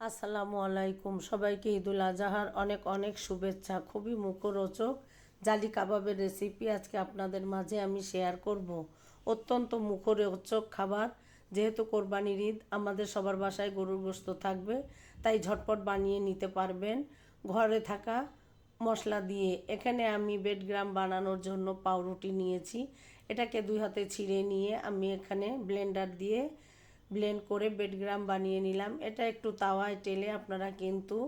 আসসালামু আলাইকুম। সবাইকে ঈদুল আজহার অনেক অনেক শুভেচ্ছা। খুবই মুখরোচক, জালি কাবাবের রেসিপি আজকে আপনাদের মাঝে আমি শেয়ার করব। অত্যন্ত মুখরোচক খাবার, যেহেতু কোরবানির ঈদ, আমাদের সবার বাসায় গরুর গোস্ত থাকবে, তাই ঝটপট বানিয়ে নিতে পারবেন। ঘরে থাকা মশলা দিয়ে, এখানে আমি বেডগ্রাম বানানোর জন্য পাউরুটি নিয়েছি। এটাকে দুই হাতে ছিঁড়ে নিয়ে আমি এখানে ব্লেন্ডার দিয়ে ব্লেন্ড করে বেডগ্রাম বানিয়ে নিলাম। এটা একটু তাওয়ায় টেলে আপনারা কিন্তু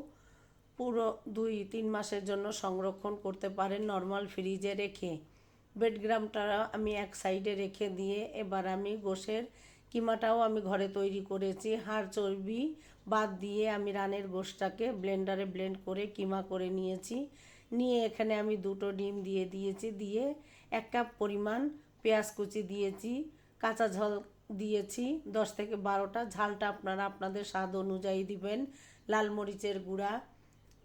পুরো দুই, তিন মাসের জন্য সংরক্ষণ করতে পারেন নর্মাল ফ্রিজে রেখে। বেডগ্রামটা আমি এক সাইডে রেখে দিয়ে এবার আমি গোশের কিমাটাও আমি ঘরে তৈরি করেছি। হাড় চর্বি বাদ দিয়ে আমি রানের গোশটাকে ব্লেন্ডারে ব্লেন্ড করে কিমা করে নিয়েছি। নিয়ে এখানে আমি দুটো ডিম দিয়ে দিয়েছি। দিয়ে এক কাপ পরিমাণ পেঁয়াজ কুচি দিয়েছি। কাঁচা ঝাল দিয়েছি। দশ থেকে বারোটা। ঝালটা আপনারা আপনাদের স্বাদ অনুযায়ী দিবেন। লাল মরিচের গুঁড়া,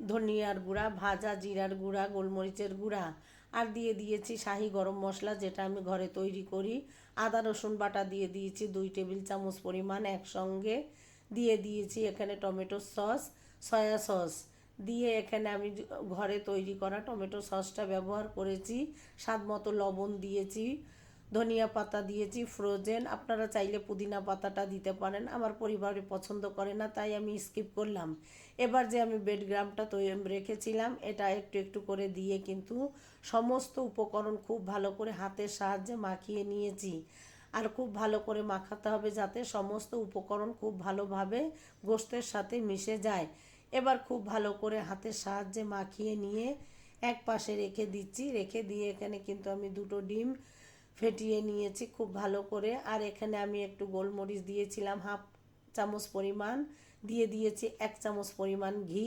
ধনিয়ার গুঁড়া, ভাজা জিরার গুঁড়া, গোলমরিচের গুঁড়া। আর দিয়ে দিয়েছি শাহি গরম মশলা, যেটা আমি ঘরে তৈরি করি। আদা, রসুন বাটা দিয়ে দিয়েছি দুই টেবিল চামচ পরিমাণ একসঙ্গে। দিয়ে দিয়েছি এখানে টমেটো সস, সয়া সস। দিয়ে এখানে আমি ঘরে তৈরি করা টমেটো সসটা ব্যবহার করেছি। স্বাদ মতো লবণ দিয়েছি। ধনিয়া পাতা দিয়েছি ফ্রোজেন আপনারা চাইলে পুদিনা পাতাটা দিতে পারেন। আমার পরিবারে পছন্দ করে না, তাই আমি স্কিপ করলাম। এবার যে আমি বেডগ্রামটা তৈরি রেখেছিলাম, এটা একটু একটু করে দিয়ে কিন্তু সমস্ত উপকরণ খুব ভালো করে হাতের সাহায্যে মাখিয়ে নিয়েছি। আর খুব ভালো করে মাখাতে হবে যাতে সমস্ত উপকরণ খুব ভালোভাবে গোস্তের সাথে মিশে যায়। এবার খুব ভালো করে হাতের সাহায্যে মাখিয়ে নিয়ে এক পাশে রেখে দিচ্ছি। রেখে দিয়ে এখানে কিন্তু আমি দুটো ডিম ফেটিয়ে নিয়েছি খুব ভালো করে। আর এখানে আমি একটু গোলমরিচ দিয়েছিলাম, হাফ চামচ পরিমাণ। দিয়ে দিয়েছি এক চামচ পরিমাণ ঘি।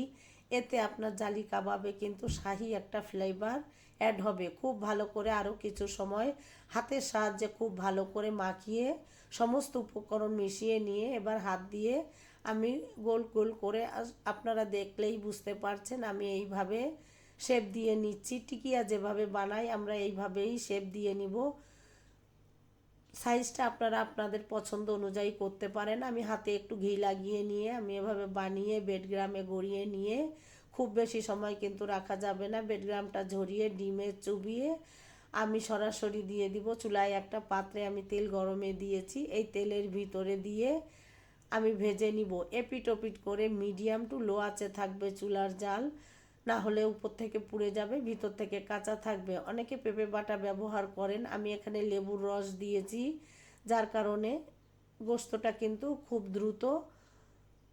এতে আপনার জালি কাবাবে কিন্তু শাহি একটা ফ্লেভার অ্যাড হবে। খুব ভালো করে আরও কিছু সময় হাতের সাহায্যে খুব ভালো করে মাখিয়ে সমস্ত উপকরণ মিশিয়ে নিয়ে এবার হাত দিয়ে আমি গোল গোল করে আপনারা দেখলেই বুঝতে পারছেন আমি এইভাবে শেপ দিয়ে নিচ্ছি। টিকিয়া যেভাবে বানাই আমরা এইভাবেই শেপ দিয়ে নিব। সাইজটা আপনারা আপনাদের পছন্দ অনুযায়ী করতে পারেন। আমি হাতে একটু ঘি লাগিয়ে নিয়ে, আমি এভাবে বানিয়ে বেডগ্রামে গড়িয়ে নিয়ে, খুব বেশি সময় কিন্তু রাখা যাবে না। বেডগ্রামটা ঝরিয়ে, ডিমে চুবিয়ে আমি সরাসরি দিয়ে দিব। চুলায় একটা পাত্রে আমি তেল গরমে দিয়েছি। এই তেলের ভিতরে দিয়ে আমি ভেজে নিব। এপিট ওপিট করে মিডিয়াম টু লো আঁচে থাকবে চুলার জাল। না হলে উপর থেকে পুড়ে যাবে, ভিতর থেকে কাঁচা থাকবে। অনেকে পেঁপে বাটা ব্যবহার করেন। আমি এখানে লেবুর রস দিয়েছি, যার কারণে গোস্তটা কিন্তু খুব দ্রুত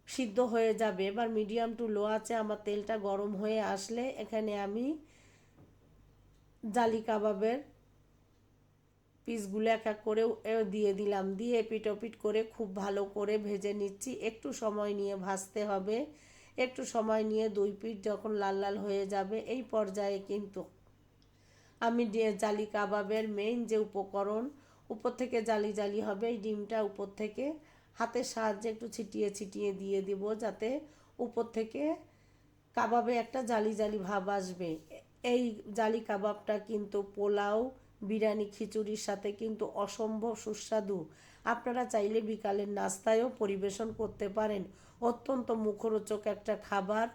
সিদ্ধ হয়ে যাবে। এবার মিডিয়াম টু লো আছে আমার তেলটা গরম হয়ে আসলে এখানে আমি জালি কাবাবের পিসগুলো এক এক করে দিয়ে দিলাম। দিয়ে এপিট ওপিট করে খুব ভালো করে ভেজে নিচ্ছি। একটু সময় নিয়ে ভাজতে হবে। একটু সময় নিয়ে দুই পিঠ যখন লাল লাল হয়ে যাবে, এই পর্যায়ে কিন্তু আমি জালি কাবাবের মেইন যে উপকরণ, উপর থেকে জালি জালি হবে, এই ডিমটা উপর থেকে হাতের সাহায্যে একটু ছিটিয়ে ছিটিয়ে দিয়ে দিব যাতে উপর থেকে কাবাবে একটা জালি জালি ভাব আসবে। এই জালি কাবাবটা কিন্তু পোলাও বিরিয়ানি, খিচুড়ির সাথে কিন্তু অসম্ভব সুস্বাদু। আপনারা চাইলে বিকালের নাস্তায়ও পরিবেশন করতে পারেন। অত্যন্ত মুখরোচক একটা খাবার।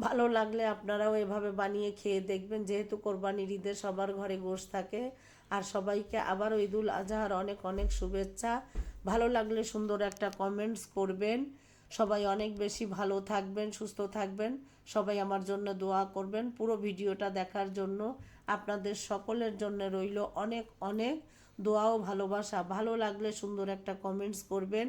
ভালো লাগলে আপনারাও এভাবে বানিয়ে খেয়ে দেখবেন, যেহেতু কোরবানির ঈদে সবার ঘরে গোশ থাকে। আর সবাইকে আবারও ঈদুল আজহার অনেক অনেক শুভেচ্ছা। ভালো লাগলে সুন্দর একটা কমেন্টস করবেন। সবাই অনেক বেশি ভালো থাকবেন, সুস্থ থাকবেন। সবাই আমার জন্য দোয়া করবেন। পুরো ভিডিওটা দেখার জন্য আপনাদের সকলের জন্য রইল অনেক অনেক দোয়া ও ভালোবাসা। ভালো লাগলে সুন্দর একটা কমেন্টস করবেন।